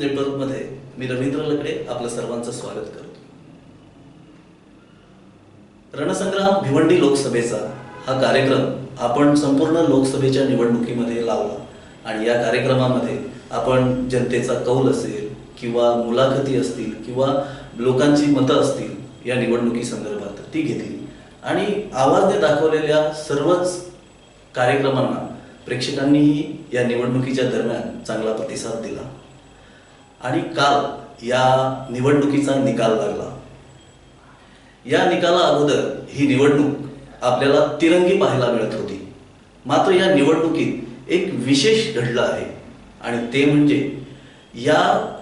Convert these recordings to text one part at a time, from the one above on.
नेटवर्कमध्ये मी रवींद्र लकडे आपलं सर्वांचं स्वागत करतो. रणसंग्राम भिवंडी लोकसभेचा हा कार्यक्रम आपण संपूर्ण लोकसभेच्या निवडणुकीमध्ये लावला. आणि या कार्यक्रमामध्ये आपण जनतेचा कौल असेल किंवा मुलाखती असतील किंवा लोकांची मतं असतील या निवडणुकी संदर्भात ती घेतली. आणि आवाजने दाखवलेल्या सर्वच कार्यक्रमांना प्रेक्षकांनीही या निवडणुकीच्या दरम्यान चांगला प्रतिसाद दिला. आणि काल या निवडणुकीचा निकाल लागला. या निकाला अगोदर ही निवडणूक आपल्याला तिरंगी पाहायला मिळत होती. मात्र या निवडणुकीत एक विशेष घडलं आहे आणि ते म्हणजे या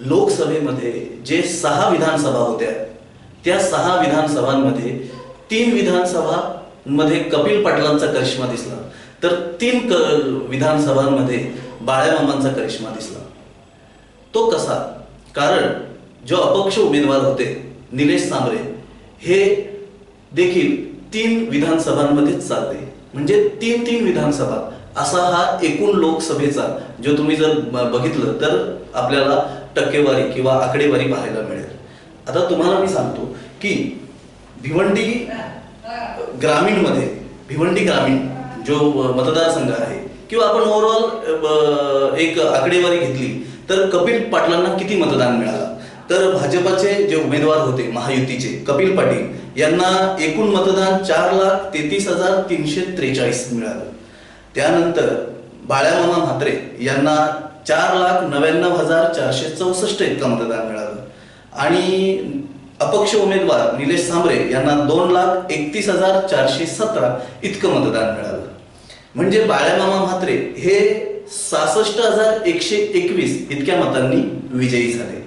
लोकसभेमध्ये जे सहा विधानसभा होत्या त्या सहा विधानसभांमध्ये तीन विधानसभांमध्ये कपिल पाटलांचा करिश्मा दिसला. तर तीन क विधानसभांमध्ये बाळ्यामामांचा करिश्मा दिसला. तो कसा? कारण जो अपक्ष उमेदवार होते निलेश सांबरे हे देखील तीन विधानसभांमध्येच चालते. म्हणजे तीन तीन विधानसभा. असा हा एकूण लोकसभेचा जो तुम्ही जर ब- बघितलं तर आपल्याला टक्केवारी किंवा आकडेवारी पाहायला मिळेल. आता तुम्हाला मी सांगतो की भिवंडी ग्रामीणमध्ये भिवंडी ग्रामीण जो मतदारसंघ आहे किंवा आपण ओव्हरऑल एक आकडेवारी घेतली तर कपिल पाटलांना किती मतदान मिळालं? तर भाजपाचे जे उमेदवार होते महायुतीचे कपिल पाटील यांना एकूण मतदान चार लाख तेहतीस हजार तीनशे त्रेचाळीस मिळालं. त्यानंतर बाळ्यामामा म्हात्रे यांना चार लाख नव्याण्णव हजार चारशे चौसष्ट इतकं मतदान मिळालं. आणि अपक्ष उमेदवार निलेश सांबरे यांना दोन लाख एकतीस हजार चारशे सतरा इतकं मतदान मिळालं. म्हणजे बाळ्यामामा म्हात्रे हे सहासष्ट हजार एकशे एकवीस इतक्या मतांनी विजयी झाले.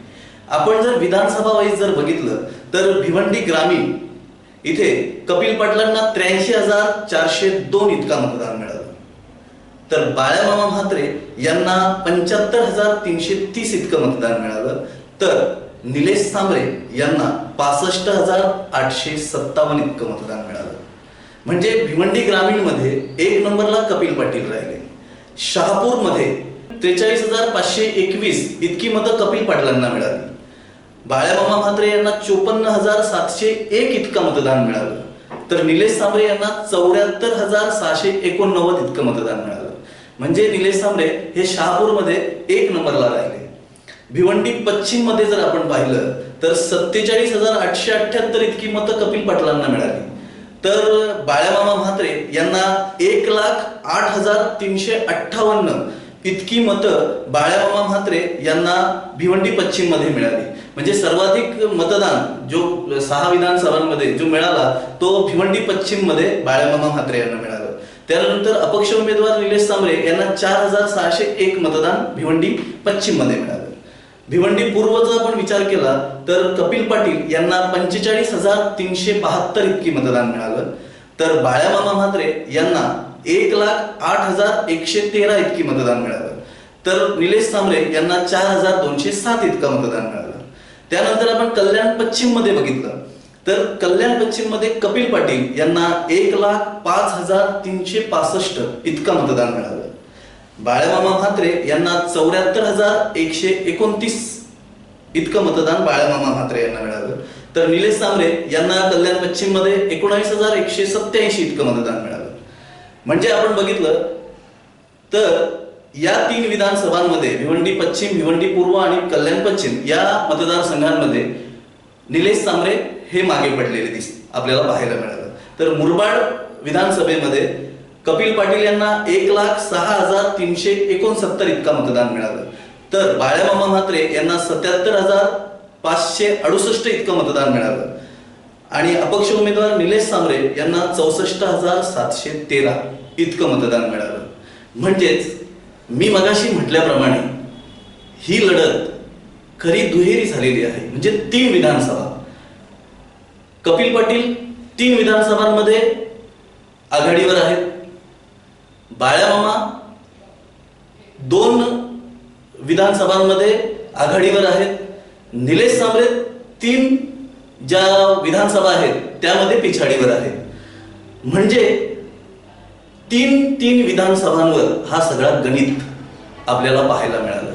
आपण जर विधानसभा वाईज जर बघितलं तर भिवंडी ग्रामीण इथे कपिल पाटलांना त्र्याऐंशी हजार चारशे दोन इतका मतदान मिळालं. तर बाळ्यामामा म्हात्रे यांना पंच्याहत्तर हजार तीनशे तीस इतकं मतदान मिळालं. तर निलेश सांबरे यांना पासष्ट हजार आठशे सत्तावन्न इतकं मतदान मिळालं. म्हणजे भिवंडी ग्रामीणमध्ये एक नंबरला कपिल पाटील राहिले. शहापूरमध्ये त्रेचाळीस हजार पाचशे एकवीस इतकी मतं कपिल पाटलांना मिळाली. बाळ्यामामा म्हात्रे यांना चोपन्न हजार सातशे एक इतकं मतदान मिळालं. तर निलेश सांबरे यांना चौऱ्याहत्तर हजार सहाशे एकोणनव्वद इतकं मतदान मिळालं. म्हणजे निलेश सांबरे हे शहापूरमध्ये एक नंबरला राहिले. भिवंडी पश्चिममध्ये जर आपण पाहिलं तर सत्तेचाळीस हजार आठशे अठ्ठ्याहत्तर इतकी मतं कपिल पाटलांना मिळाली. तर बाळ्यामामा म्हात्रे यांना एक लाख आठ हजार तीनशे अठ्ठावन्न इतकी मतं बाळ्यामामा म्हात्रे यांना भिवंडी पश्चिममध्ये मिळाली. म्हणजे सर्वाधिक मतदान जो सहा विधानसभांमध्ये जो मिळाला तो भिवंडी पश्चिममध्ये बाळ्यामामा म्हात्रे यांना मिळालं. त्यानंतर अपक्ष उमेदवार निलेश सांबरे यांना चार हजार सहाशे एक मतदान भिवंडी पश्चिममध्ये मिळालं. भिवंडी पूर्वचा आपण विचार केला तर कपिल पाटील यांना पंचेचाळीस हजार तीनशे बहात्तर इतकी मतदान मिळालं. तर बाळ्यामामा म्हात्रे यांना एक लाख आठ हजार एकशे तेरा इतकी मतदान मिळालं. तर निलेश सांबरे यांना चार हजार दोनशे सात इतकं मतदान मिळालं. त्यानंतर आपण कल्याण पश्चिममध्ये बघितलं. तर कल्याण पश्चिममध्ये कपिल पाटील यांना एक लाख पाच हजार तीनशे पासष्ट इतकं मतदान मिळालं. बाळ्यामामा म्हात्रे यांना चौऱ्याहत्तर हजार एकशे एकोणतीस इतकं मतदान बाळ्यामामा म्हात्रे यांना मिळालं. तर निलेश सांबरे यांना कल्याण पश्चिममध्ये एकोणावीस हजार एकशे सत्याऐंशी इतकं मतदान मिळालं. म्हणजे आपण बघितलं तर या तीन विधानसभांमध्ये भिवंडी पश्चिम भिवंडी पूर्व आणि कल्याण पश्चिम या मतदारसंघांमध्ये निलेश सांबरे हे मागे पडलेले दिस आपल्याला पाहायला मिळालं. तर मुरबाड विधानसभेमध्ये कपिल पाटील यांना एक लाख सहा हजार तीनशे एकोणसत्तर इतका मतदान मिळालं. तर बाळ्यामामा म्हात्रे यांना सत्याहत्तर हजार पाचशे अडुसष्ट इतकं मतदान मिळालं. आणि अपक्ष उमेदवार निलेश सांबरे यांना चौसष्ट हजार सातशे तेरा इतकं मतदान मिळालं. म्हणजेच मी मगाशी म्हटल्याप्रमाणे ही लढत खरी दुहेरी झालेली आहे. म्हणजे तीन विधानसभा. कपिल पाटील तीन विधानसभांमध्ये आघाडीवर आहेत. बाळ्यामामा दोन विधानसभांमध्ये आघाडीवर आहेत. निलेश सांबरे तीन ज्या विधानसभा आहेत त्यामध्ये पिछाडीवर आहेत. म्हणजे तीन तीन विधानसभांवर हा सगळा गणित आपल्याला पाहायला मिळालं.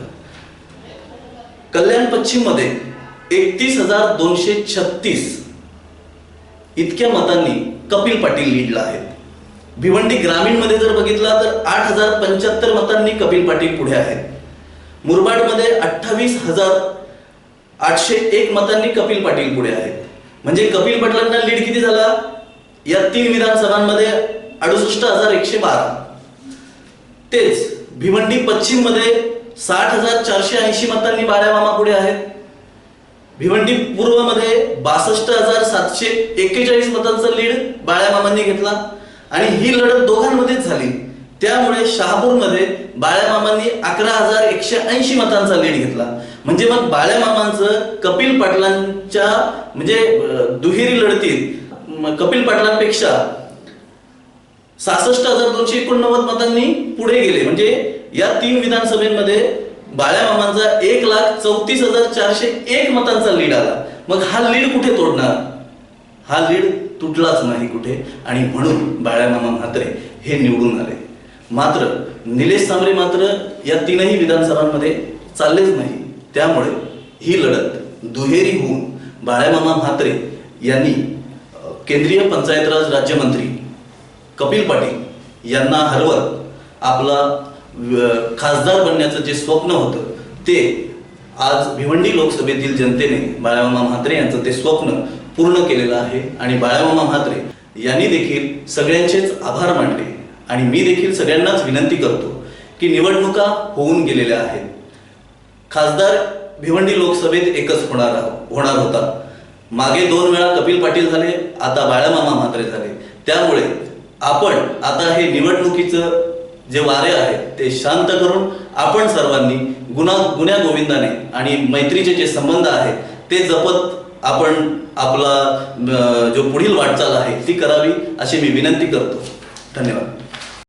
कल्याण पश्चिममध्ये एकतीस हजार दोनशे छत्तीस इतक्या मतांनी कपिल पाटील लीडला आहेत भिवंडी ग्रामीणमध्ये जर बघितला तर आठ हजार पंच्याहत्तर मतांनी कपिल पाटील पुढे आहेत. मुरबाडमध्ये अठ्ठावीस हजार आठशे एक मतांनी कपिल पाटील पुढे आहेत. म्हणजे कपिल पाटलांना लीड किती झाला? या तीन विधानसभांमध्ये अडुसष्ट हजार एकशे बारा. तेच भिवंडी पश्चिममध्ये साठ हजार चारशे ऐंशी मतांनी बाळ्यामामा पुढे आहेत. भिवंडी पूर्वमध्ये बासष्ट हजार सातशे एक्केचाळीस मतांचा लीड बाळ्यामामांनी घेतला. आणि ही लढत दोघांमध्येच झाली. त्यामुळे शहापूरमध्ये बाळ्यामामांनी अकरा हजार एकशे ऐंशी मतांचा लीड घेतला. म्हणजे मग बाळ्यामामांचं कपिल पाटलांच्या म्हणजे दुहेरी लढतीत कपिल पाटलांपेक्षा सहासष्ट हजार दोनशे एकोणनव्वद मतांनी पुढे गेले. म्हणजे या तीन विधानसभेमध्ये बाळ्यामामांचा एक लाख चौतीस हजार चारशे एक मतांचा लीड आला. मग हा लीड कुठे तोडणार? हा लीड तुटलाच नाही कुठे आणि म्हणून बाळ्यामामा म्हात्रे हे निवडून आले. मात्र निलेश सांबरे मात्र या तीनही विधानसभांमध्ये चाललेच नाही. त्यामुळे ही लढत दुहेरी होऊन बाळ्यामामा म्हात्रे यांनी केंद्रीय पंचायत राज राज्यमंत्री कपिल पाटील यांना हरवत आपला खासदार बनण्याचं जे स्वप्न होतं ते आज भिवंडी लोकसभेतील जनतेने बाळामामा म्हात्रे यांचं ते स्वप्न पूर्ण केलेलं आहे. आणि बाळामामा म्हात्रे यांनी देखील सगळ्यांचेच आभार मानले. आणि मी देखील सगळ्यांनाच विनंती करतो की निवडणुका होऊन गेलेल्या आहेत. खासदार भिवंडी लोकसभेत एकच होणार होणार होता. मागे दोन वेळा कपिल पाटील झाले आता बाळामामा म्हात्रे झाले. त्यामुळे आपण आता हे निवडणुकीचं जे वारे आहे ते शांत करून आपण सर्वांनी गुन्हा गुन्ह्या गोविंदाने आणि मैत्रीचे जे संबंध आहेत ते जपत आपण आपला जो पुढील वाटचाल आहे ती करावी अशी मी विनंती करतो. धन्यवाद.